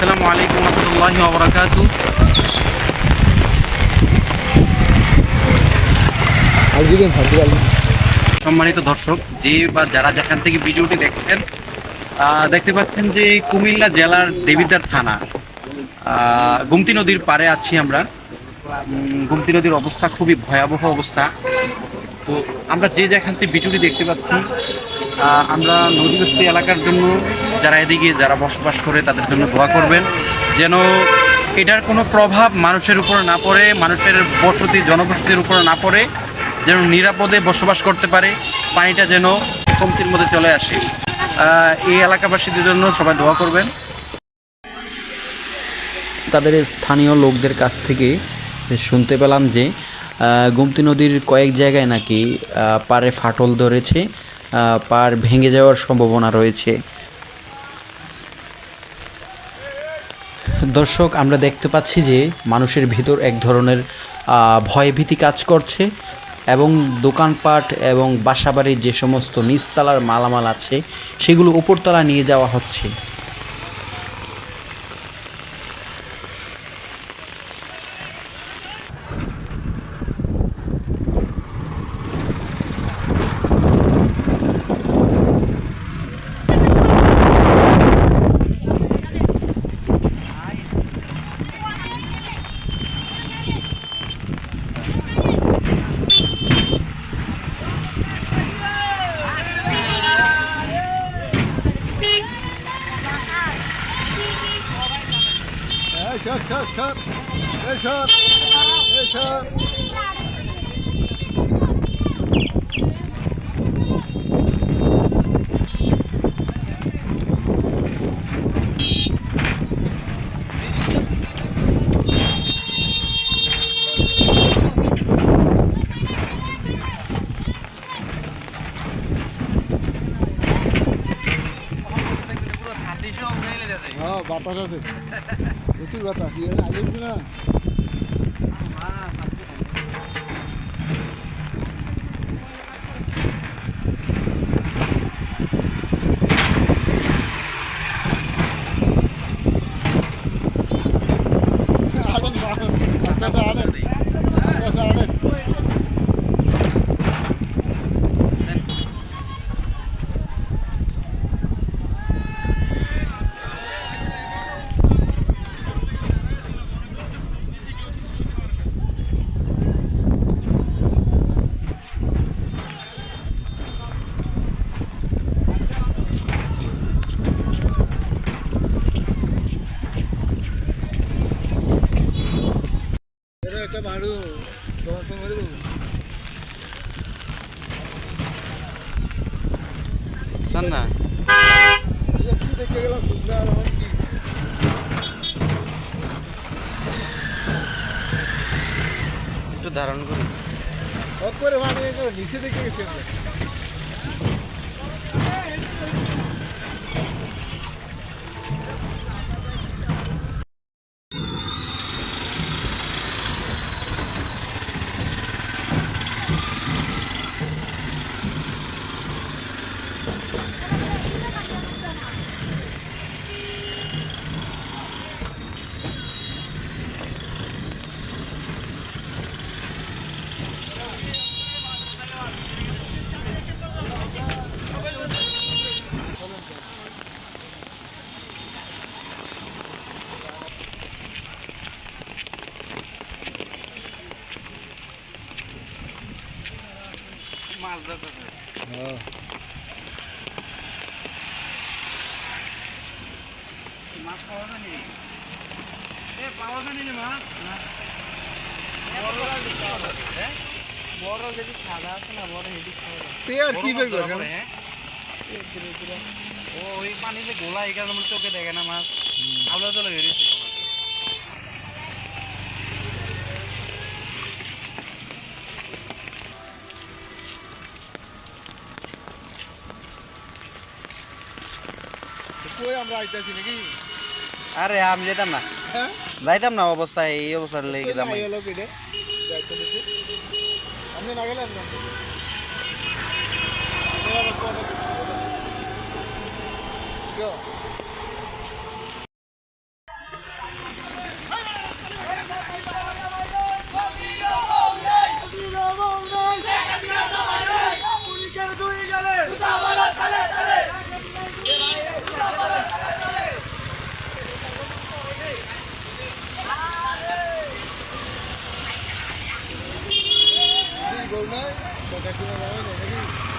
আসসালামু আলাইকুম রহমতুল্লাহি ওবরাকাতু সম্মানিত দর্শক, যে বা যারা যেখান থেকে ভিডিওটি দেখছেন দেখতে পাচ্ছেন যে কুমিল্লা জেলার দেবিদ্বার থানা গুমতি নদীর পাড়ে আছি আমরা। গুমতি নদীর অবস্থা খুবই ভয়াবহ অবস্থা। তো আমরা যে যেখান থেকে ভিডিওটি দেখতে পাচ্ছি আমরা নদীগ্রস্ত এলাকার জন্য যারা এদিকে যারা বসবাস করে তাদের জন্য দোয়া করবেন। যেন এটার কোনো প্রভাব মানুষের উপর না পড়ে, মানুষের বসতি, জনবসতির উপর না পড়ে, যেন নিরাপদে বসবাস করতে পারে, পানিটা যেন কমতির মধ্যে চলে আসে। এই এলাকাবাসীদের জন্য সবাই দোয়া করবেন। তাদের স্থানীয় লোকদের কাছ থেকে শুনতে পেলাম যে গুমতি নদীর কয়েক জায়গায় নাকি পাড়ে ফাটল ধরেছে পাড় ভেঙে যাওয়ার সম্ভাবনা রয়েছে। দর্শক, আমরা দেখতে পাচ্ছি যে মানুষের ভিতর এক ধরনের ভয়ভীতি কাজ করছে এবং দোকানপাট এবং বাসাবাড়ির যে সমস্ত নিচতলার মালামাল আছে, সেগুলো উপরতলা নিয়ে যাওয়া হচ্ছে। সর সর সর এই সর दिसो उडाइले जाते हो बाटो छ चाहिँ यति गर्छ अहिले पनि মারু তোমার তো মারু স্যার না এটা কি দেখে গেলাম সুন্দর কি? একটু ধারণ নিচে দেখে গেছি আমরা। মাছ ধরতেছে হ্যাঁ মাছ পাওয়া যায়নি? এ পাওয়া যায়নি মাছ। বড় যদি সাদা আছে না বড় হেডি খাওয়া কি বের করে হ্যাঁ? ও ওই পানিতে গোলা এই কারণে চোখে দেখে না মাছ। আবলা চলে বেরিয়েছে কই আরে আমি যেতাম না। যাইতাম না অবস্থায় এই অবস্থা লেগে যেতাম আপনি নাই টাকা কিনা যাবে নাকি